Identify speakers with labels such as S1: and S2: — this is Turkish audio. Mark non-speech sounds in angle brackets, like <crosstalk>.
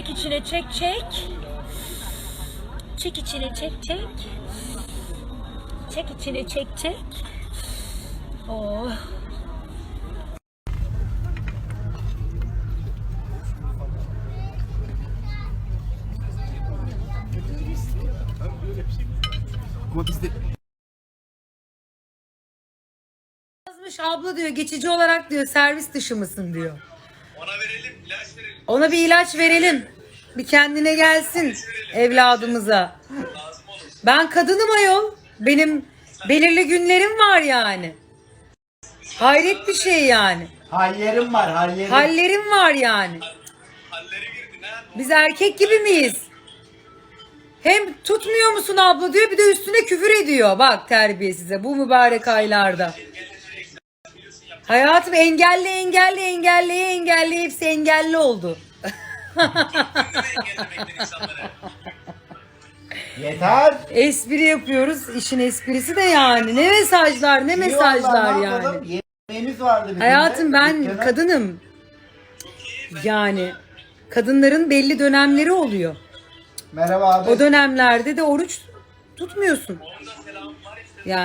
S1: Çek içine çek çek. Çek içine çek çek. Çek içine çek çek. Oh.
S2: Ama biz de
S3: Yazmış abla diyor geçici olarak diyor servis dışı mısın diyor.
S4: Ona verelim.
S3: Ona bir ilaç verelim. Bir kendine gelsin evladımıza. Ben kadınım ayol. Benim belirli günlerim var yani. Hayret bir şey yani.
S5: Hallerim var hallerim.
S3: Hallerim var yani. Biz erkek gibi miyiz? Hem tutmuyor musun abla diyor bir de üstüne küfür ediyor. Bak terbiyesize bu mübarek aylarda. Hayatım engelli engelli engelli engelli hepsi engelli oldu. <laughs>
S5: Yeter.
S3: Espri yapıyoruz. işin esprisi de yani. Ne mesajlar ne mesajlar
S5: ne
S3: yani.
S5: Yemeğimiz vardı bizim de.
S3: Hayatım ben
S5: Dükkana-
S3: kadınım. Yani kadınların belli dönemleri oluyor.
S5: Merhaba abi.
S3: O dönemlerde de oruç tutmuyorsun.
S4: Var.